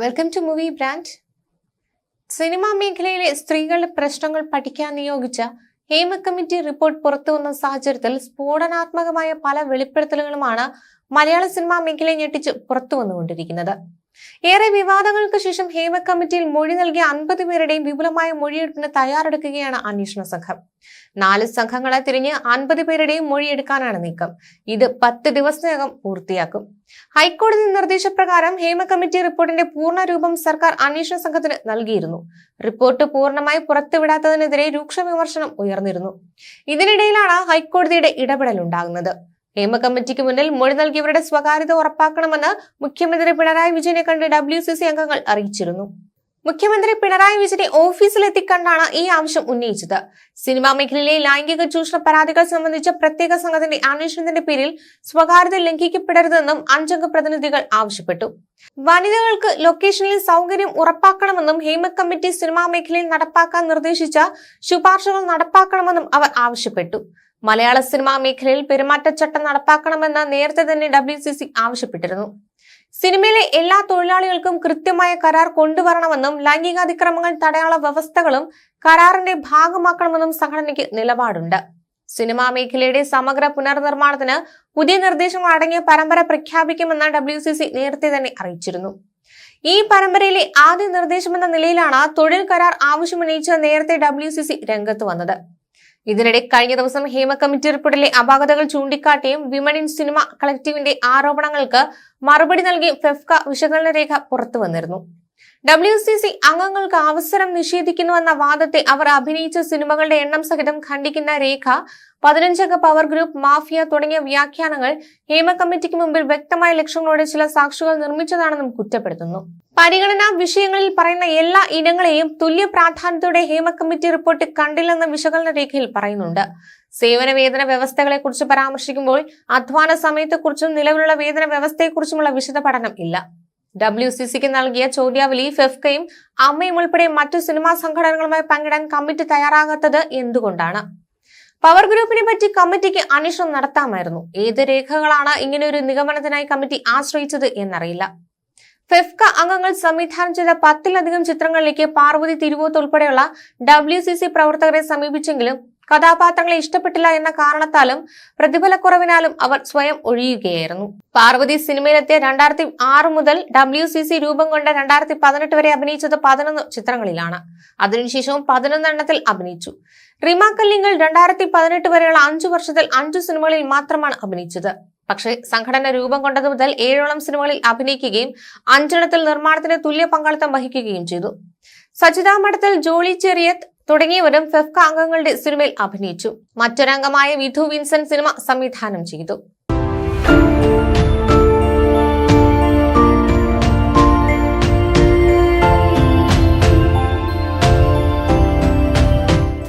Welcome to movie brand cinema മേഖലയിലെ സ്ത്രീകളുടെ പ്രശ്നങ്ങൾ പഠിക്കാൻ നിയോഗിച്ച ഹേമ കമ്മിറ്റി റിപ്പോർട്ട് പുറത്തുവന്ന സാഹചര്യത്തിൽ സ്ഫോടനാത്മകമായ പല വെളിപ്പെടുത്തലുകളുമാണ് മലയാള സിനിമാ മേഖലയെ ഞെട്ടിച്ച് പുറത്തു വന്നുകൊണ്ടിരിക്കുന്നത്. ഏറെ വിവാദങ്ങൾക്ക് ശേഷം ഹേമ കമ്മിറ്റിയിൽ മൊഴി നൽകിയ അൻപത് പേരുടെയും വിപുലമായ മൊഴിയെടുപ്പിന് തയ്യാറെടുക്കുകയാണ് അന്വേഷണ സംഘം. നാല് സംഘങ്ങളെ തിരിഞ്ഞ് അൻപത് പേരുടെയും മൊഴിയെടുക്കാനാണ് നീക്കം. ഇത് പത്ത് ദിവസത്തിനകം പൂർത്തിയാക്കും. ഹൈക്കോടതി നിർദ്ദേശപ്രകാരം ഹേമ കമ്മിറ്റി റിപ്പോർട്ടിന്റെ പൂർണ രൂപം സർക്കാർ അന്വേഷണ സംഘത്തിന് നൽകിയിരുന്നു. റിപ്പോർട്ട് പൂർണമായി പുറത്തുവിടാത്തതിനെതിരെ രൂക്ഷ വിമർശനം ഉയർന്നിരുന്നു. ഇതിനിടയിലാണ് ഹൈക്കോടതിയുടെ ഇടപെടലുണ്ടാകുന്നത്. ഹേമ കമ്മിറ്റിക്ക് മുന്നിൽ മൊഴി നൽകിയവരുടെ സ്വകാര്യത ഉറപ്പാക്കണമെന്ന് മുഖ്യമന്ത്രി പിണറായി വിജയനെ കണ്ട് ഡബ്ല്യു അംഗങ്ങൾ അറിയിച്ചിരുന്നു. മുഖ്യമന്ത്രി പിണറായി വിജയനെ ഓഫീസിലെത്തിക്കണ്ടാണ് ഈ ആവശ്യം ഉന്നയിച്ചത്. സിനിമാ മേഖലയിലെ ലൈംഗിക ചൂഷണ പരാതികൾ സംബന്ധിച്ച പ്രത്യേക സംഘത്തിന്റെ അന്വേഷണത്തിന്റെ പേരിൽ സ്വകാര്യത ലംഘിക്കപ്പെടരുതെന്നും അഞ്ചംഗ പ്രതിനിധികൾ ആവശ്യപ്പെട്ടു. വനിതകൾക്ക് ലൊക്കേഷനിൽ സൗകര്യം ഉറപ്പാക്കണമെന്നും ഹേമ കമ്മിറ്റി സിനിമാ മേഖലയിൽ നടപ്പാക്കാൻ നിർദ്ദേശിച്ച ശുപാർശകൾ നടപ്പാക്കണമെന്നും അവർ ആവശ്യപ്പെട്ടു. മലയാള സിനിമാ മേഖലയിൽ പെരുമാറ്റച്ചട്ടം നടപ്പാക്കണമെന്ന് നേരത്തെ തന്നെ ഡബ്ല്യു സി സി ആവശ്യപ്പെട്ടിരുന്നു. സിനിമയിലെ എല്ലാ തൊഴിലാളികൾക്കും കൃത്യമായ കരാർ കൊണ്ടുവരണമെന്നും ലൈംഗികാതിക്രമങ്ങൾ തടയാനുള്ള വ്യവസ്ഥകളും കരാറിന്റെ ഭാഗമാക്കണമെന്നും സംഘടനയ്ക്ക് നിലപാടുണ്ട്. സിനിമാ മേഖലയുടെ സമഗ്ര പുനർനിർമ്മാണത്തിന് പുതിയ നിർദ്ദേശങ്ങൾ അടങ്ങിയ പരമ്പര പ്രഖ്യാപിക്കുമെന്ന് ഡബ്ല്യു സി സി നേരത്തെ തന്നെ അറിയിച്ചിരുന്നു. ഈ പരമ്പരയിലെ ആദ്യ നിർദ്ദേശമെന്ന നിലയിലാണ് തൊഴിൽ കരാർ ആവശ്യമുന്നയിച്ച് നേരത്തെ ഡബ്ല്യു സി സി രംഗത്ത് വന്നത്. ഇതിനിടെ കഴിഞ്ഞ ദിവസം ഹേമ കമ്മിറ്റി റിപ്പോർട്ടിലെ അപാകതകൾ ചൂണ്ടിക്കാട്ടിയും വിമൺ ഇൻ സിനിമ കളക്ടീവിന്റെ ആരോപണങ്ങൾക്ക് മറുപടി നൽകി ഫെഫ്ക വിശകലന രേഖ പുറത്തു വന്നിരുന്നു. ഡബ്ല്യു സി സി അംഗങ്ങൾക്ക് അവസരം നിഷേധിക്കുന്നുവെന്ന വാദത്തെ അവർ അഭിനയിച്ച സിനിമകളുടെ എണ്ണം സഹിതം ഖണ്ഡിക്കുന്ന രേഖ പതിനഞ്ചംഗ പവർ ഗ്രൂപ്പ് മാഫിയ തുടങ്ങിയ വ്യാഖ്യാനങ്ങൾ ഹേമ കമ്മിറ്റിക്ക് മുമ്പിൽ വ്യക്തമായ ലക്ഷ്യങ്ങളോടെ ചില സാക്ഷികൾ നിർമ്മിച്ചതാണെന്നും കുറ്റപ്പെടുത്തുന്നു. പരിഗണനാ വിഷയങ്ങളിൽ പറയുന്ന എല്ലാ ഇനങ്ങളെയും തുല്യ പ്രാധാന്യത്തോടെ ഹേമ കമ്മിറ്റി റിപ്പോർട്ട് കണ്ടില്ലെന്ന വിശകലന രേഖയിൽ പറയുന്നുണ്ട്. സേവന വേതന വ്യവസ്ഥകളെ കുറിച്ച് പരാമർശിക്കുമ്പോൾ അധ്വാന സമയത്തെക്കുറിച്ചും നിലവിലുള്ള വേതന വ്യവസ്ഥയെക്കുറിച്ചുമുള്ള വിശദ പഠനം ഇല്ല. ഡബ്ല്യു സി സിക്ക് നൽകിയ ചോദ്യാവലി ഫെഫ്കയും അമ്മയും ഉൾപ്പെടെ മറ്റു സിനിമാ സംഘടനകളുമായി പങ്കിടാൻ കമ്മിറ്റി തയ്യാറാകാത്തത് എന്തുകൊണ്ടാണ്? പവർ ഗ്രൂപ്പിനെ പറ്റി കമ്മിറ്റിക്ക് അന്വേഷണം നടത്താമായിരുന്നു. ഏത് രേഖകളാണ് ഇങ്ങനെ ഒരു നിഗമനത്തിനായി കമ്മിറ്റി ആശ്രയിച്ചത് എന്നറിയില്ല. ഫെഫ്ക അംഗങ്ങൾ സംവിധാനം ചെയ്ത പത്തിലധികം ചിത്രങ്ങളിലേക്ക് പാർവതി തിരുവോത്ത് ഉൾപ്പെടെയുള്ള ഡബ്ല്യു പ്രവർത്തകരെ സമീപിച്ചെങ്കിലും കഥാപാത്രങ്ങളെ ഇഷ്ടപ്പെട്ടില്ല എന്ന കാരണത്താലും പ്രതിഫലക്കുറവിനാലും അവർ സ്വയം ഒഴിയുകയായിരുന്നു. പാർവതി സിനിമയിലെത്തിയ രണ്ടായിരത്തി ആറ് മുതൽ ഡബ്ല്യു സി സി രൂപം കൊണ്ട രണ്ടായിരത്തി പതിനെട്ട് വരെ അഭിനയിച്ചത് പതിനൊന്ന് ചിത്രങ്ങളിലാണ്. അതിനുശേഷവും പതിനൊന്നെണ്ണത്തിൽ അഭിനയിച്ചു. റിമ കല്ലിങ്കൽ രണ്ടായിരത്തി പതിനെട്ട് വരെയുള്ള അഞ്ചു വർഷത്തിൽ അഞ്ചു സിനിമകളിൽ മാത്രമാണ് അഭിനയിച്ചത്. പക്ഷേ സംഘടന രൂപം കൊണ്ടത് മുതൽ ഏഴോളം സിനിമകളിൽ അഭിനയിക്കുകയും അഞ്ചെണ്ണത്തിൽ നിർമ്മാണത്തിന് തുല്യ പങ്കാളിത്തം വഹിക്കുകയും ചെയ്തു. സജിതാ മഠത്തിൽ ജോളി ചെറിയത്ത് തുടങ്ങിയവരും ഫെഫ്ക അംഗങ്ങളുടെ സിനിമയിൽ അഭിനയിച്ചു. മറ്റൊരംഗമായ വിധു വിൻസെന്റ് സിനിമ സംവിധാനം ചെയ്തു.